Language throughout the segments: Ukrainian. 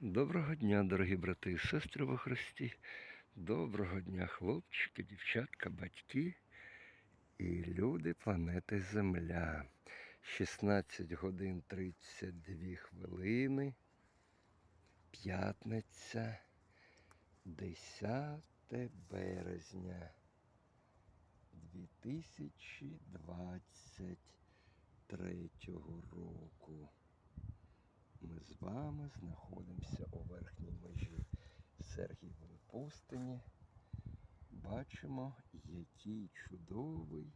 Доброго дня, дорогі брати і сестри во Христі. Доброго дня, хлопчики, дівчатка, батьки і люди планети Земля. 16 годин 32 хвилини. П'ятниця, 10 березня 2023 року. Ми з вами знаходимося у верхній межі Сергієвої пустині. Бачимо, який чудовий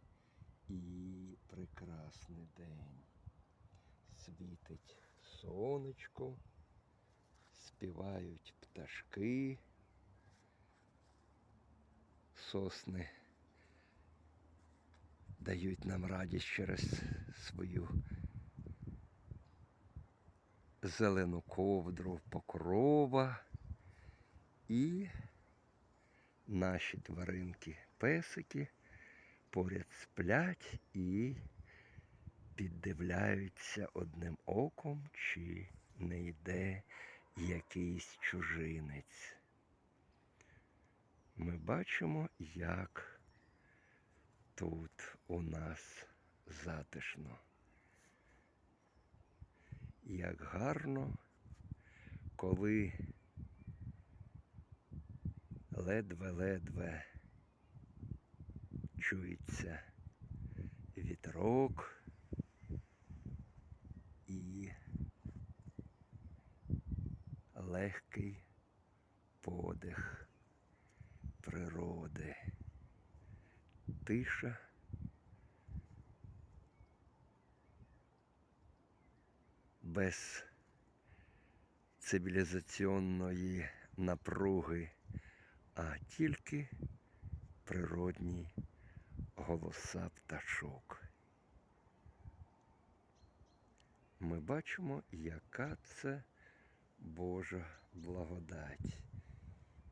і прекрасний день. Світить сонечко, співають пташки, сосни дають нам радість через свою зелену ковдру покрова і наші тваринки, песики поряд сплять і піддивляються одним оком, чи не йде якийсь чужинець. Ми бачимо, як тут у нас затишно як гарно, коли ледве-ледве чується вітрок і легкий подих природи, тиша. Без цивілізаційної напруги, а тільки природні голоса пташок. Ми бачимо, яка це Божа благодать.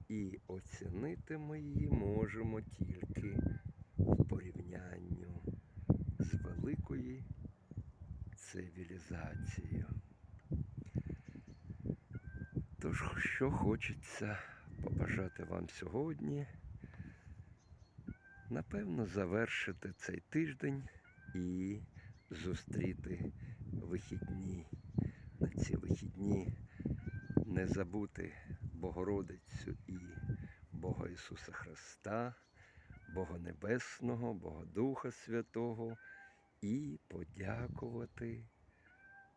І оцінити ми її можемо тільки в порівнянню з великої цивілізацією. Тож, що хочеться побажати вам сьогодні, напевно, завершити цей тиждень і зустріти вихідні. На ці вихідні не забути Богородицю і Бога Ісуса Христа, Бога Небесного, Бога Духа Святого і подякувати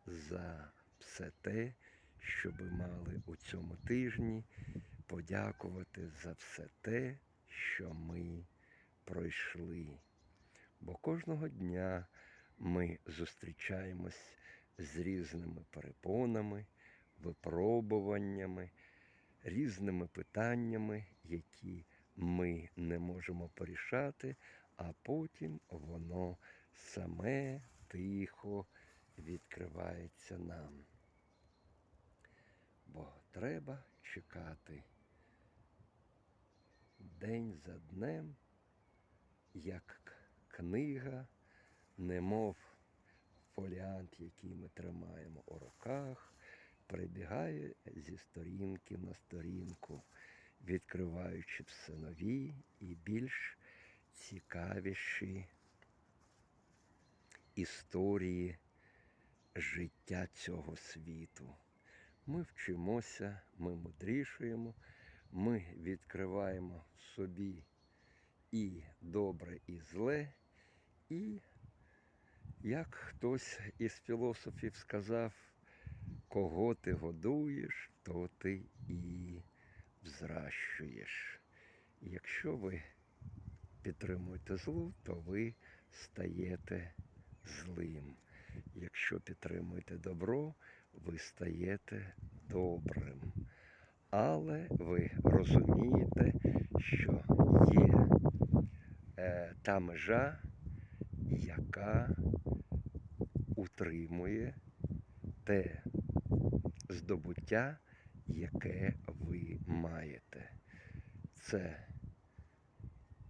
за все те, що ви мали у цьому тижні, подякувати за все те, що ми пройшли. Бо кожного дня ми зустрічаємось з різними перепонами, випробуваннями, різними питаннями, які ми не можемо порішати, а потім воно саме тихо відкривається нам. Бо треба чекати день за днем, як книга, немов фоліант, який ми тримаємо у руках, прибігає зі сторінки на сторінку, відкриваючи все нові і більш цікавіші історії життя цього світу. Ми вчимося, ми мудрішуємо, ми відкриваємо в собі і добре, і зле, і, як хтось із філософів сказав, кого ти годуєш, то ти і взращуєш. Якщо ви підтримуєте зло, то ви стаєте злим. Якщо підтримуєте добро, ви стаєте добрим. Але ви розумієте, що є е, та межа, яка утримує те здобуття, яке ви маєте. Це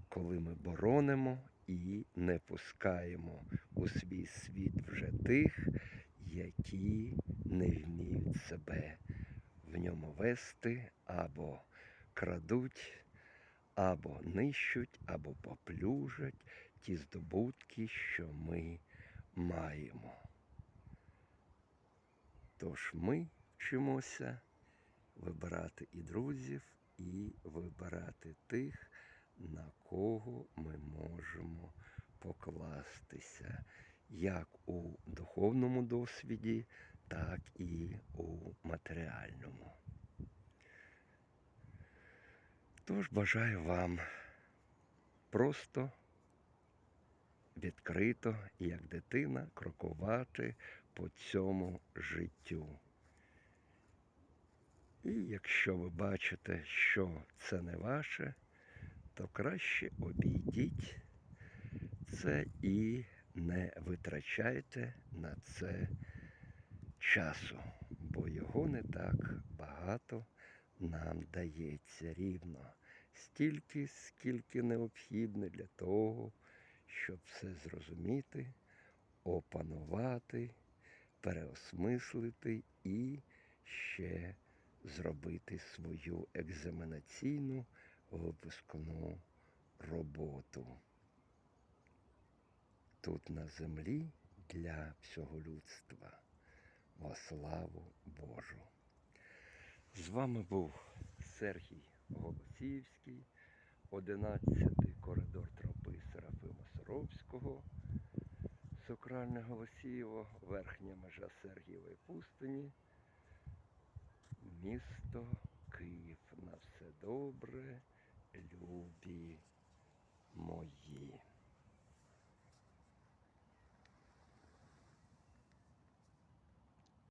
коли ми боронимо і не пускаємо у свій світ вже тих, які не вміють себе в ньому. вести, або крадуть, або нищуть, або поплюжать ті здобутки, що ми маємо. Тож ми вчимося вибирати і друзів, і вибирати тих, на кого ми можемо покластися, як у духовному досвіді, так і у матеріальному. Тож бажаю вам просто відкрито, як дитина, крокувати по цьому життю. І якщо ви бачите, що це не ваше, то краще обійдіть це і не витрачайте на це часу, бо його не так багато нам дається рівно. Стільки, скільки необхідно для того, щоб все зрозуміти, опанувати, переосмислити і ще зробити свою екзаменаційну випускну роботу. Тут на землі для всього людства во славу Божу. З вами був Сергій Голосіївський, 11-й коридор тропи Серафима Соровського, Сокральне Голосіїво, верхня межа Сергієвої пустині, місто Київ. На все добре, любі мої.